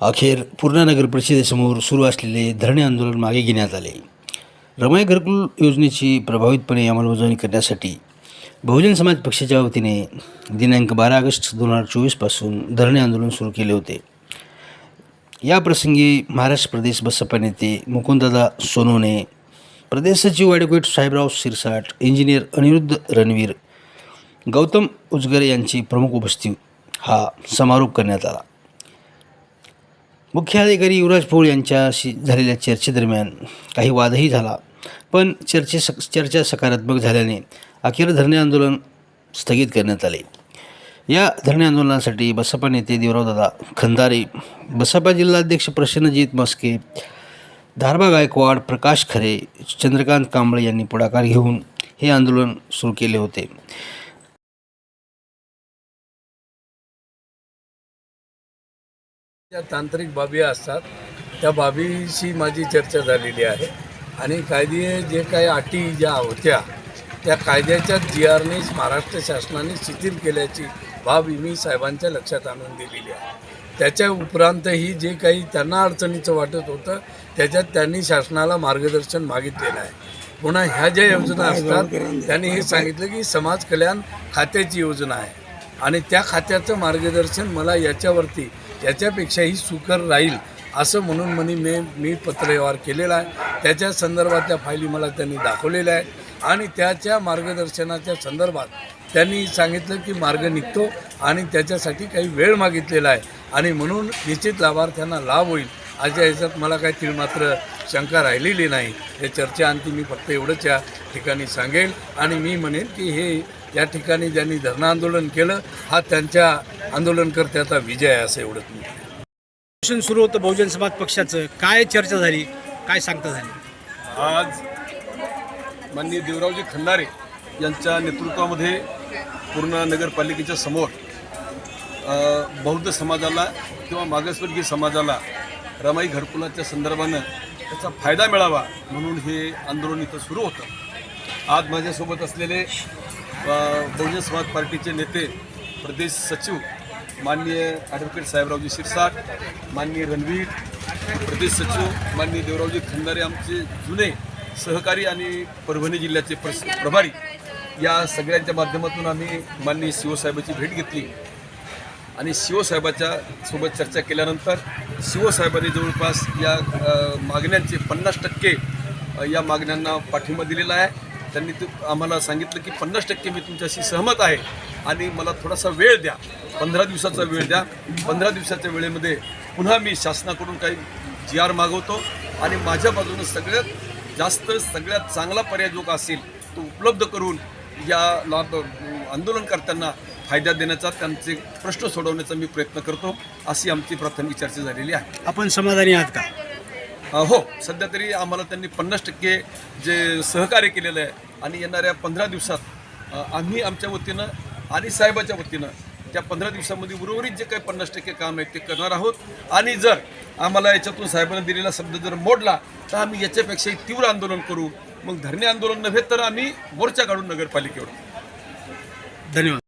अखेर पूर्णा नगर परिषदेसमोर सुरू असलेले धरणे आंदोलन मागे घेण्यात आले. रमाई घरकुल योजनेची प्रभावितपणे अंमलबजावणी करण्यासाठी बहुजन समाज पक्षाच्या वतीने दिनांक बारा ऑगस्ट दोन हजार चोवीसपासून धरणे आंदोलन सुरू केले होते. या प्रसंगी महाराष्ट्र प्रदेश बसपा नेते मुकुंददादा सोनोने प्रदेश सचिव ॲडव्होकेट साहेबराव शिरसाट इंजिनियर अनिरुद्ध रणवीर गौतम उजगर यांची प्रमुख उपस्थिती हा समारोप करण्यात आला. मुख्याधिकारी युवराज पोळ यांच्याशी झालेल्या चर्चेदरम्यान काही वादही झाला. पण चर्चे सक चर्चा सकारात्मक झाल्याने अखेर धरणे आंदोलन स्थगित करण्यात आले. या धरणे आंदोलनासाठी बसपा नेते देवरावदादा खंदारे बसपा जिल्हाध्यक्ष प्रसन्नजीत मस्के धारबा गायकवाड प्रकाश खरे चंद्रकांत कांबळे यांनी पुढाकार घेऊन हे आंदोलन सुरू केले होते. ज्या तांत्रिक बाबी असतात त्या बाबीशी माझी चर्चा झालेली आहे. आणि कायदे जे काही अटी ज्या होत्या त्या कायद्याच्या जी आरने महाराष्ट्र शासनाने शिथिल केल्याची बाब मी साहेबांच्या लक्षात आणून दिलेली आहे. त्याच्या उपरांतही जे काही त्यांना अडचणीचं वाटत होतं त्याच्यात त्यांनी शासनाला मार्गदर्शन मागितलेलं आहे. पुन्हा ह्या ज्या योजना असतात त्यांनी हे सांगितलं की समाज कल्याण खात्याची योजना आहे. आणि त्या खात्याचं मार्गदर्शन मला याच्यावरती त्याच्यापेक्षाही सुकर राहील असं म्हणून म्हणे मी मी पत्रव्यवहार केलेला आहे. त्याच्या संदर्भातल्या फायली मला त्यांनी दाखवलेल्या आहेत. आणि त्याच्या मार्गदर्शनाच्या संदर्भात त्यांनी सांगितलं की मार्ग निघतो आणि त्याच्यासाठी काही वेळ मागितलेला आहे. आणि म्हणून निश्चित लाभार्थ्यांना लाभ होईल. अशा ह्याच्यात मला काही ती मात्र शंका राहिलेली नाही. हे चर्चेअंती मी फक्त एवढंच या ठिकाणी सांगेल. आणि मी म्हणेन की हे या ठिकाणी ज्यांनी धरणं आंदोलन केलं हा त्यांच्या आंदोलनकर्त्याचा विजय आहे असं एवढंच मी म्हणेन. उपोषण सुरू होतं बहुजन समाज पक्षाचं. काय चर्चा झाली? काय सांगता झाली? आज माननीय देवरावजी खंडारे यांच्या नेतृत्वामध्ये पूर्ण नगरपालिकेच्या समोर बौद्ध समाजाला किंवा मागासवर्गीय समाजाला रमाई घरकुलाच्या संदर्भानं त्याचा फायदा मिळावा म्हणून हे आंदोलन इथं सुरू होतं. आज माझ्यासोबत असलेले बहुजन समाज पार्टीचे नेते प्रदेश सचिव माननीय ॲडव्होकेट साहेबरावजी शिरसाट माननीय रणवीर प्रदेश सचिव माननीय देवरावजी खंदारे आमचे जुने सहकारी आणि परभणी जिल्ह्याचे प्रस प्रभारी या सगळ्यांच्या माध्यमातून आम्ही माननीय शिवसाहेबाची भेट घेतली. आणि शिवसाहेबाच्या सोबत चर्चा केल्यानंतर शिवसाहेबांनी जवळपास या मागण्यांचे पन्नास टक्के या मागण्यांना पाठिंबा दिलेला आहे. त्यांनी ते आम्हाला सांगितलं की पन्नास टक्के मी तुमच्याशी सहमत आहे. आणि मला थोडासा वेळ द्या. पंधरा दिवसाचा वेळ द्या. पंधरा दिवसाच्या वेळेमध्ये पुन्हा मी शासनाकडून काही जी आर मागवतो. आणि माझ्या बाजूनं सगळ्यात जास्त सगळ्यात चांगला पर्याय जो का असेल तो उपलब्ध करून या लाभ आंदोलनकर्त्यांना फायदा देण्याचा त्यांचे प्रश्न सोडवण्याचा मी प्रयत्न करतो. अशी आमची प्राथमिक चर्चा झालेली आहे. आपण समाधानी आहात का? हो सध्या तरी आम्हाला त्यांनी पन्नास टक्के जे सहकार्य केलेलं आहे आणि येणाऱ्या पंधरा दिवसात आम्ही आमच्या वतीनं आणि साहेबाच्या वतीनं त्या पंधरा दिवसामध्ये उर्वरित जे काही पन्नास टक्के काम आहे ते करणार आहोत. आणि जर आम्हाला याच्यातून साहेबांना दिलेला शब्द जर मोडला तर आम्ही याच्यापेक्षाही तीव्र आंदोलन करू. मग धरणे आंदोलन नव्हे तर आम्ही मोर्चा काढून नगरपालिकेवर. धन्यवाद.